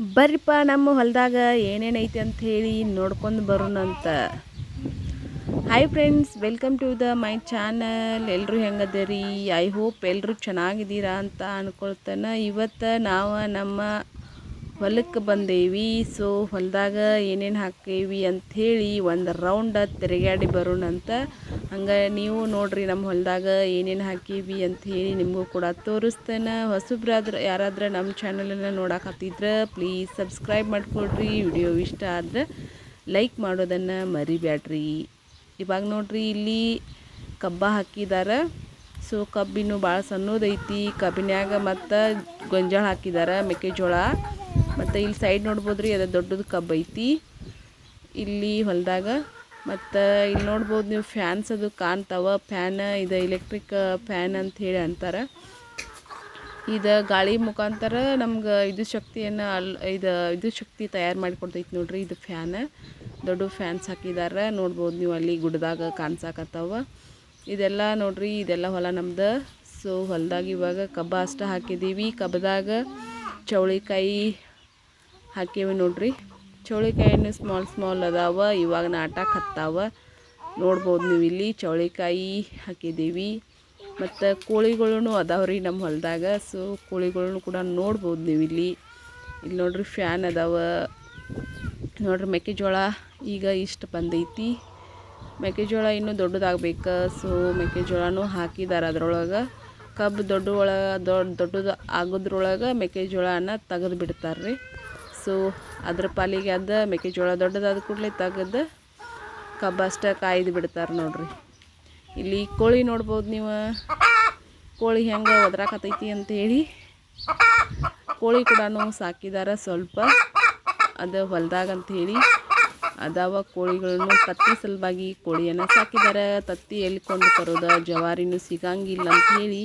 ಬರ್ರಿಪ್ಪ ನಮ್ಮ ಹೊಲದಾಗ ಅಂತ ಹೇಳಿ ನೋಡ್ಕೊಂಡು ಬರೋಣಂತ hi friends welcome to the my channel ಎಲ್ಲರೂ ಹೆಂಗದರಿ? ಐ ಹೋಪ್ ಎಲ್ಲರೂ ಚೆನ್ನಾಗಿದ್ದೀರಾ ಅಂತ ಅನ್ಕೊಳ್ತಾನೆ. ಇವತ್ತು ನಾವು ನಮ್ಮ ಹೊಲಕ್ಕೆ ಬಂದೇವಿ. ಸೊ ಹೊಲದಾಗ ಏನೇನು ಹಾಕೇವಿ ಅಂಥೇಳಿ ಒಂದು ರೌಂಡ ತಿರುಗಾಡಿ ಬರೋಣಂತ ಹಂಗೆ ನೀವು ನೋಡ್ರಿ ನಮ್ಮ ಹೊಲದಾಗ ಏನೇನು ಹಾಕೀವಿ ಅಂತ ಹೇಳಿ ನಿಮಗೂ ಕೂಡ ತೋರಿಸ್ತೇನೆ. ಹೊಸಬ್ರಾದ್ರೆ, ಯಾರಾದ್ರೆ ನಮ್ಮ ಚಾನಲನ್ನು ನೋಡಕತ್ತಿದ್ರೆ ಪ್ಲೀಸ್ ಸಬ್ಸ್ಕ್ರೈಬ್ ಮಾಡಿಕೊಡ್ರಿ. ವಿಡಿಯೋ ಇಷ್ಟ ಆದ್ರೆ ಲೈಕ್ ಮಾಡೋದನ್ನು ಮರಿಬ್ಯಾಡ್ರಿ. ಇವಾಗ ನೋಡ್ರಿ ಇಲ್ಲಿ ಕಬ್ಬ ಹಾಕಿದ್ದಾರೆ ಸೊ ಕಬ್ಬಿನೂ ಭಾಳ ಸಣ್ಣದೈತಿ. ಕಬ್ಬಿನ್ಯಾಗ ಮತ್ತು ಗೊಂಜಾಳ ಹಾಕಿದ್ದಾರೆ ಮೆಕ್ಕೆಜೋಳ. ಮತ್ತು ಇಲ್ಲಿ ಸೈಡ್ ನೋಡ್ಬೋದು ರೀ ಅದು ದೊಡ್ಡದು ಕಬ್ಬು ಐತಿ ಇಲ್ಲಿ ಹೊಲದಾಗ ಮತ್ತು ಇಲ್ಲಿ ನೋಡ್ಬೋದು ನೀವು ಫ್ಯಾನ್ಸ್ ಅದು ಕಾಣ್ತಾವ, ಫ್ಯಾನ್, ಇದು ಎಲೆಕ್ಟ್ರಿಕ್ ಫ್ಯಾನ್ ಅಂತ ಹೇಳಿ ಅಂತಾರೆ. ಇದು ಗಾಳಿ ಮುಖಾಂತರ ನಮ್ಗೆ ಇದು ಶಕ್ತಿಯನ್ನು ಅಲ್ಲಿ ಇದು ಇದು ಶಕ್ತಿ ತಯಾರು ಮಾಡಿಕೊಡ್ತೈತಿ ನೋಡ್ರಿ ಇದು ಫ್ಯಾನ್. ದೊಡ್ಡ ಫ್ಯಾನ್ಸ್ ಹಾಕಿದ್ದಾರೆ ನೋಡ್ಬೋದು ನೀವು ಅಲ್ಲಿ ಗುಡ್ಡದಾಗ ಕಾಣ್ಸಾಕತ್ತಾವ. ಇದೆಲ್ಲ ನೋಡ್ರಿ, ಇದೆಲ್ಲ ಹೊಲ ನಮ್ದು. ಸೊ ಹೊಲದಾಗ ಇವಾಗ ಕಬ್ಬ ಅಷ್ಟ ಹಾಕಿದ್ದೀವಿ ಕಬ್ಬದಾಗ ಚೌಳಿಕಾಯಿ ಹಾಕೀವಿ ನೋಡ್ರಿ. ಚೌಳಿಕಾಯಿನೂ ಸ್ಮಾಲ್ ಸ್ಮಾಲ್ ಅದಾವ. ಇವಾಗ ನಾಟಕ್ಕೆ ಹತ್ತಾವ. ನೋಡ್ಬೋದು ನೀವು ಇಲ್ಲಿ ಚೌಳಿಕಾಯಿ ಹಾಕಿದ್ದೀವಿ. ಮತ್ತು ಕೋಳಿಗಳೂ ಅದಾವ್ರಿ ನಮ್ಮ ಹೊಲದಾಗ. ಸೊ ಕೋಳಿಗಳನ್ನೂ ಕೂಡ ನೋಡ್ಬೋದು ನೀವು ಇಲ್ಲಿ. ಇಲ್ಲಿ ನೋಡ್ರಿ ಫ್ಯಾನ್ ಅದಾವ. ನೋಡ್ರಿ ಮೆಕ್ಕೆಜೋಳ ಈಗ ಇಷ್ಟು ಬಂದೈತಿ. ಮೆಕ್ಕೆಜೋಳ ಇನ್ನೂ ದೊಡ್ಡದಾಗಬೇಕು. ಸೊ ಮೆಕ್ಕೆಜೋಳನೂ ಹಾಕಿದ್ದಾರೆ ಅದರೊಳಗೆ. ಕಬ್ಬು ದೊಡ್ಡ ಒಳಗೆ ದೊಡ್ಡ ದೊಡ್ಡದು ಆಗೋದ್ರೊಳಗೆ ಮೆಕ್ಕೆಜೋಳನ ತೆಗೆದು ಬಿಡ್ತಾರೆ ರೀ ಸೊ, ಅದ್ರ ಪಾಲಿಗೆ ಅದು ಮೆಕ್ಕೆಜೋಳ ದೊಡ್ಡದಾದ ಕೂಡಲೇ ತೆಗೆದು ಕಬ್ಬಷ್ಟ ಕಾಯ್ದು ಬಿಡ್ತಾರೆ ನೋಡ್ರಿ. ಇಲ್ಲಿ ಕೋಳಿ ನೋಡ್ಬೋದು ನೀವು. ಕೋಳಿ ಹೆಂಗೆ ಒದ್ರಾಕತೈತಿ ಅಂತೇಳಿ ಕೋಳಿ ಕೂಡ ಸಾಕಿದಾರ ಸ್ವಲ್ಪ. ಅದು ಹೊಲ್ದಾಗ ಅಂಥೇಳಿ ಅದಾವ ಕೋಳಿಗಳನ್ನು ತತ್ತಿ ಸಲುವಾಗಿ ಕೋಳಿಯನ್ನು ಸಾಕಿದ್ದಾರೆ ತತ್ತಿ ಎಲ್ಲಿ ಕೊಂಡು ತರೋದ? ಜವಾರಿನೂ ಸಿಗಂಗಿಲ್ಲ ಅಂಥೇಳಿ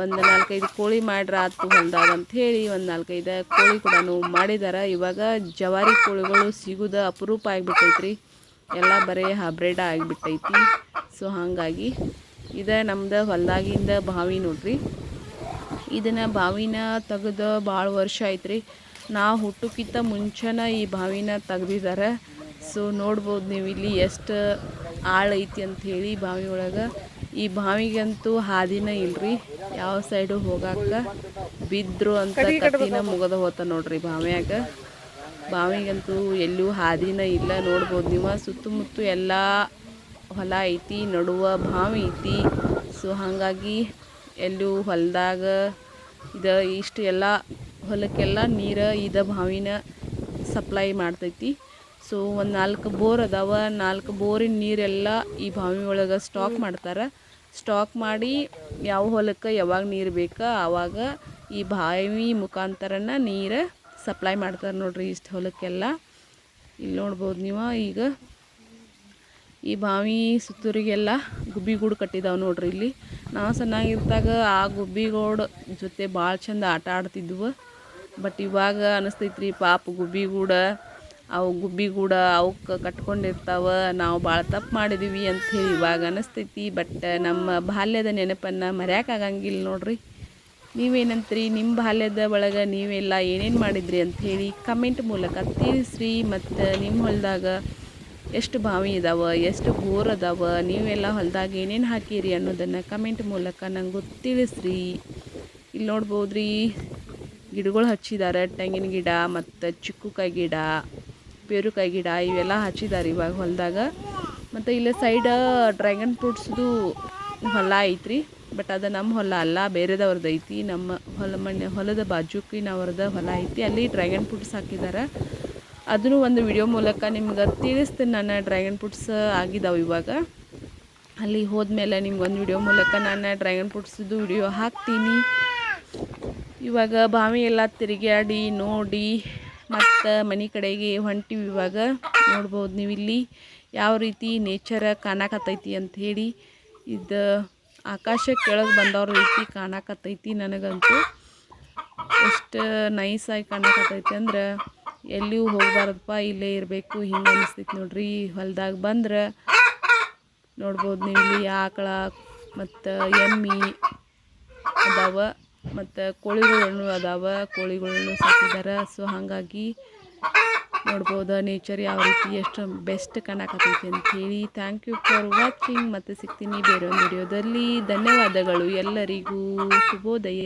ಒಂದು ನಾಲ್ಕೈದು ಕೋಳಿ ಮಾಡ್ರ ಆತು ಹೊಲ್ದಾಗ ಅಂಥೇಳಿ ಒಂದು ನಾಲ್ಕೈದು ಕೋಳಿ ಕೂಡ ಮಾಡಿದಾರೆ. ಇವಾಗ ಜವಾರಿ ಕೋಳಿಗಳು ಸಿಗೋದು ಅಪರೂಪ ಆಗಿಬಿಟ್ಟೈತ್ರಿ. ಎಲ್ಲ ಬರೀ ಹಬ್ರೇಡ ಆಗಿಬಿಟ್ಟೈತಿ. ಸೊ ಹಾಗಾಗಿ ಇದು ನಮ್ದು ಹೊಲ್ದಾಗಿಂದ ಬಾವಿ ನೋಡ್ರಿ. ಇದನ್ನು ಬಾವಿನ ತೆಗೆದು ಭಾಳ ವರ್ಷ ಐತ್ರಿ ನಾವು ಹುಟ್ಟೋಕ್ಕಿಂತ ಮುಂಚೆನ ಈ ಬಾವಿನ ತೆಗ್ದಿದ್ದಾರೆ ಸೊ ನೋಡ್ಬೋದು ನೀವು ಇಲ್ಲಿ ಎಷ್ಟು ಆಳೈತಿ ಅಂಥೇಳಿ ಬಾವಿ ಒಳಗೆ ಈ ಬಾವಿಗಂತೂ ಹಾದಿನ ಇಲ್ರಿ. ಯಾವ ಸೈಡು ಹೋಗಾಕ ಬಿದ್ರು ಅಂತ ಕತ್ತಿನ ಮುಗದ ಹೋತ ನೋಡ್ರಿ ಬಾವಿಯಾಗ ಬಾವಿಗಂತೂ ಎಲ್ಲೂ ಹಾದಿನ ಇಲ್ಲ ನೋಡ್ಬೋದು. ನೀವು ಸುತ್ತಮುತ್ತ ಎಲ್ಲ ಹೊಲ ಐತಿ ನಡುವ ಬಾವಿ ಐತಿ. ಸೊ ಹಾಗಾಗಿ ಎಲ್ಲೂ ಹೊಲದಾಗ ಇದು ಇಷ್ಟು ಎಲ್ಲ ಹೊಲಕ್ಕೆಲ್ಲ ನೀರು ಇದ ಬಾವಿನ ಸಪ್ಲೈ ಮಾಡ್ತೈತಿ. ಸೊ ಒಂದು ನಾಲ್ಕು ಬೋರ್ ಅದಾವ. ನಾಲ್ಕು ಬೋರಿನ ನೀರೆಲ್ಲ ಈ ಬಾವಿ ಒಳಗೆ ಸ್ಟಾಕ್ ಮಾಡ್ತಾರೆ. ಸ್ಟಾಕ್ ಮಾಡಿ ಯಾವ ಹೊಲಕ್ಕೆ ಯಾವಾಗ ನೀರು ಬೇಕು ಆವಾಗ ಈ ಬಾವಿ ಮುಖಾಂತರನ ನೀರು ಸಪ್ಲೈ ಮಾಡ್ತಾರೆ ನೋಡ್ರಿ ಇಷ್ಟು ಹೊಲಕ್ಕೆಲ್ಲ. ಇಲ್ಲಿ ನೋಡ್ಬೋದು ನೀವು ಈಗ. ಈ ಬಾವಿ ಸುತ್ತೂರಿಗೆಲ್ಲ ಗುಬ್ಬಿಗೂಡು ಕಟ್ಟಿದಾವೆ ನೋಡ್ರಿ ಇಲ್ಲಿ. ನಾವು ಸಣ್ಣಾಗಿರ್ತಾಗ ಆ ಗುಬ್ಬಿಗೂಡು ಜೊತೆ ಭಾಳ ಚಂದ ಆಟ ಆಡ್ತಿದ್ವು. ಬಟ್ ಇವಾಗ ಅನಿಸ್ತೈತ್ರಿ ಪಾಪ ಗುಬ್ಬಿಗೂಡ ಅವು ಗುಬ್ಬಿಗೂಡ ಅವಕ್ಕೆ ಕಟ್ಕೊಂಡಿರ್ತಾವೆ. ನಾವು ಭಾಳ ತಪ್ಪು ಮಾಡಿದೀವಿ ಹೇಳಿ ಇವಾಗ ಅನಿಸ್ತೈತಿ. ಬಟ್ ನಮ್ಮ ಬಾಲ್ಯದ ನೆನಪನ್ನು ಮರ್ಯಾಕಾಗಂಗಿಲ್ಲ ನೋಡ್ರಿ. ನೀವೇನಂತ್ರಿ? ನಿಮ್ಮ ಬಾಲ್ಯದ ಒಳಗೆ ನೀವೆಲ್ಲ ಏನೇನು ಮಾಡಿದ್ರಿ ಅಂಥೇಳಿ ಕಮೆಂಟ್ ಮೂಲಕ ತಿಳಿಸ್ರಿ. ಮತ್ತು ನಿಮ್ಮ ಹೊಲದಾಗ ಎಷ್ಟು ಬಾವಿ ಇದಾವೆ? ಎಷ್ಟು ಬೋರ್ ಅದಾವ? ನೀವೆಲ್ಲ ಹೊಲದಾಗ ಏನೇನು ಹಾಕಿರಿ ಅನ್ನೋದನ್ನು ಕಮೆಂಟ್ ಮೂಲಕ ನಂಗೆ ತಿಳಿಸ್ರಿ. ಇಲ್ಲಿ ನೋಡ್ಬೋದ್ರಿ. ಗಿಡಗಳು ಹಚ್ಚಿದ್ದಾರೆ ತೆಂಗಿನ ಗಿಡ ಮತ್ತು ಚಿಕ್ಕುಕಾಯಿ ಗಿಡ. ಪೇರುಕಾಯಿ ಗಿಡ ಇವೆಲ್ಲ ಹಚ್ಚಿದ್ದಾರೆ ಇವಾಗ ಹೊಲದಾಗ. ಮತ್ತು ಇಲ್ಲೇ ಸೈಡ ಡ್ರ್ಯಾಗನ್ ಫ್ರೂಟ್ಸ್ದು ಹೊಲ ಐತ್ರಿ. ಬಟ್ ಅದು ನಮ್ಮ ಹೊಲ ಅಲ್ಲ ಬೇರೆದವ್ರದ್ದು ಐತಿ. ನಮ್ಮ ಹೊಲ ಮಣ್ಣ ಹೊಲದ ಬಾಜುಕಿನವ್ರದ್ದು ಹೊಲ ಐತಿ. ಅಲ್ಲಿ ಡ್ರ್ಯಾಗನ್ ಫ್ರೂಟ್ಸ್ ಹಾಕಿದ್ದಾರೆ ಅದನ್ನು ಒಂದು ವಿಡಿಯೋ ಮೂಲಕ ನಿಮ್ಗೆ ತಿಳಿಸ್ತೀನಿ ನಾನು ಡ್ರ್ಯಾಗನ್ ಫ್ರೂಟ್ಸ್ ಆಗಿದ್ದಾವೆ ಇವಾಗ. ಅಲ್ಲಿ ಹೋದ್ಮೇಲೆ ನಿಮ್ಗೆ ಒಂದು ವಿಡಿಯೋ ಮೂಲಕ ನಾನು ಡ್ರ್ಯಾಗನ್ ಫ್ರೂಟ್ಸ್ದು ವಿಡಿಯೋ ಹಾಕ್ತೀನಿ. ಇವಾಗ ಬಾವಿ ಎಲ್ಲ ತಿರುಗಾಡಿ ನೋಡಿ. ಮತ್ತು ಮನೆ ಕಡೆಗೆ ಹೊಂಟಿವಿ ಇವಾಗ. ನೋಡ್ಬೋದು ನೀವು ಇಲ್ಲಿ ಯಾವ ರೀತಿ ನೇಚರ ಕಾಣಕತ್ತೈತಿ ಅಂಥೇಳಿ ಇದು ಆಕಾಶ ಕೆಳಗೆ ಬಂದವ್ರ ರೀತಿ ಕಾಣಕತ್ತೈತಿ ನನಗಂತೂ. ಎಷ್ಟು ನೈಸಾಗಿ ಕಾಣಕತ್ತೈತಿ ಅಂದ್ರೆ ಎಲ್ಲಿಯೂ ಹೋಗ್ಬಾರ್ದಪ್ಪ, ಇಲ್ಲೇ ಇರಬೇಕು, ಹಿಂಗೆ ಅನಿಸ್ತೈತಿ ನೋಡ್ರಿ. ಹೊಲ್ದಾಗ ಬಂದ್ರೆ ನೋಡ್ಬೋದು ನೀವು ಇಲ್ಲಿ ಆಕಳ ಮತ್ತು ಎಮ್ಮೆ ಅದಾವ. ಮತ್ತು ಕೋಳಿಗಳನ್ನು ಅದಾವ, ಕೋಳಿಗಳನ್ನು ಸಾಕಿದ್ದಾರೆ ಸೊ ಹಾಗಾಗಿ ನೋಡ್ಬೋದು ನೇಚರ್ ಯಾವ ರೀತಿ, ಎಷ್ಟು ಬೆಸ್ಟ್ ಕಾಣಕತ್ತೈತಿ ಹೇಳಿ. ಥ್ಯಾಂಕ್ ಯು ಫಾರ್ ವಾಚಿಂಗ್ ಮತ್ತು ಸಿಗ್ತೀನಿ ಬೇರೆ ಒಂದು ವಿಡಿಯೋದಲ್ಲಿ ಧನ್ಯವಾದಗಳು ಎಲ್ಲರಿಗೂ. ಶುಭೋದಯ.